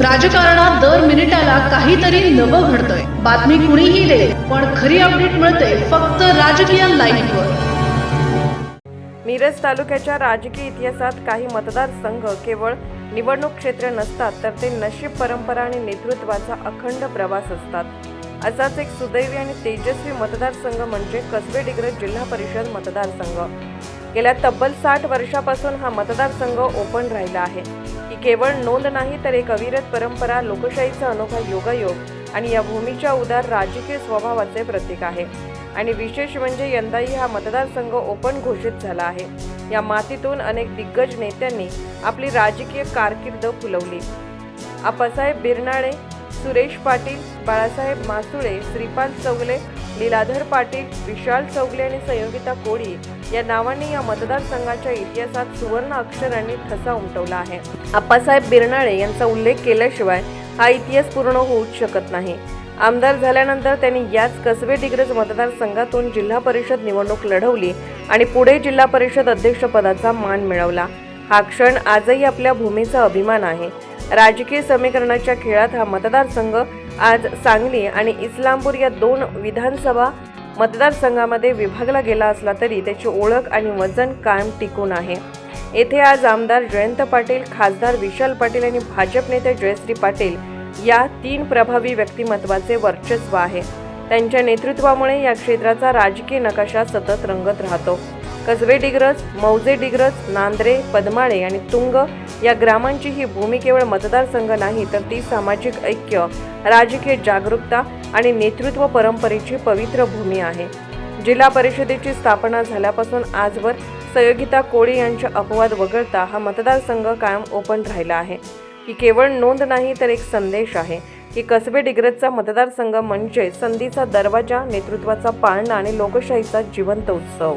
राजकारणात दर मिनिटाला काहीतरी नवं घडतंय. बातमी कुणीही दे पण खरी अपडेट मिळते फक्त राजकीय लाईव्हवर मिरज तालुक्याच्या राजकीय इतिहासात काही मतदारसंघ केवळ निवडणूक क्षेत्र नसतात तर ते नशीब परंपरा आणि नेतृत्वाचा अखंड प्रवास असतात. असाच एक सुदैवी आणि तेजस्वी मतदारसंघ म्हणजे कसबे डिग्रज जिल्हा परिषद मतदारसंघ. गेल्या तब्बल साठ वर्षापासून हा मतदारसंघ ओपन राहिला आहे. ही केवळ नोंद नाही तर एक अविरत परंपरा लोकशाहीचा अनोखा योगायोग आणि या भूमीच्या उदार राजकीय स्वभावाचे प्रतीक आहे. आणि विशेष म्हणजे यंदाही हा मतदारसंघ ओपन घोषित झाला आहे. या मातीतून अनेक दिग्गज नेत्यांनी आपली राजकीय कारकीर्द फुलवली. आपासाहेब बिरनाळे सुरेश पाटील बाळासाहेब मासुळे श्रीपाल चौगले लीलाधर पाटील विशाल चौगले आणि संयोगिता कोळी या नावांनी या मतदारसंघाच्या इतिहासात सुवर्ण अक्षरांनी ठसा उमटवला आहे. आप्पासाहेब बिरनाळे यांचा उल्लेख केल्याशिवाय हा इतिहास पूर्ण होऊच शकत नाही. आमदार झाल्यानंतर त्यांनी याच कसबे डिग्रज मतदारसंघातून जिल्हा परिषद निवडणूक लढवली आणि पुढे जिल्हा परिषद अध्यक्षपदाचा मान मिळवला. हा क्षण आजही आपल्या भूमीचा अभिमान आहे. राजकीय समीकरणाच्या खेळात हा मतदारसंघ आज सांगली आणि इस्लामपूर या दोन विधानसभा मतदारसंघामध्ये विभागला गेला असला तरी त्याची ओळख आणि वजन कायम टिकून आहे. येथे आज आमदार जयंत पाटील खासदार विशाल पाटील आणि भाजप नेते जयश्री पाटील या तीन प्रभावी व्यक्तिमत्वाचे वर्चस्व आहे. त्यांच्या नेतृत्वामुळे या क्षेत्राचा राजकीय नकाशा सतत रंगत राहतो. कसबे डिग्रज मौजे डिग्रज नांद्रे पदमाळे आणि तुंग या ग्रामांची ही भूमी केवळ मतदारसंघ नाही तर ती सामाजिक ऐक्य राजकीय जागरूकता आणि नेतृत्व परंपरेची पवित्र भूमी आहे. जिल्हा परिषदेची स्थापना झाल्यापासून आजवर सयोगिता कोळी यांचे अपवाद वगळता हा मतदारसंघ कायम ओपन राहिला आहे. ही केवळ नोंद नाही तर एक संदेश आहे की कसबे डिग्रजचा मतदारसंघ म्हणजे संधीचा दरवाजा नेतृत्वाचा पाळणा आणि लोकशाहीचा जिवंत उत्सव.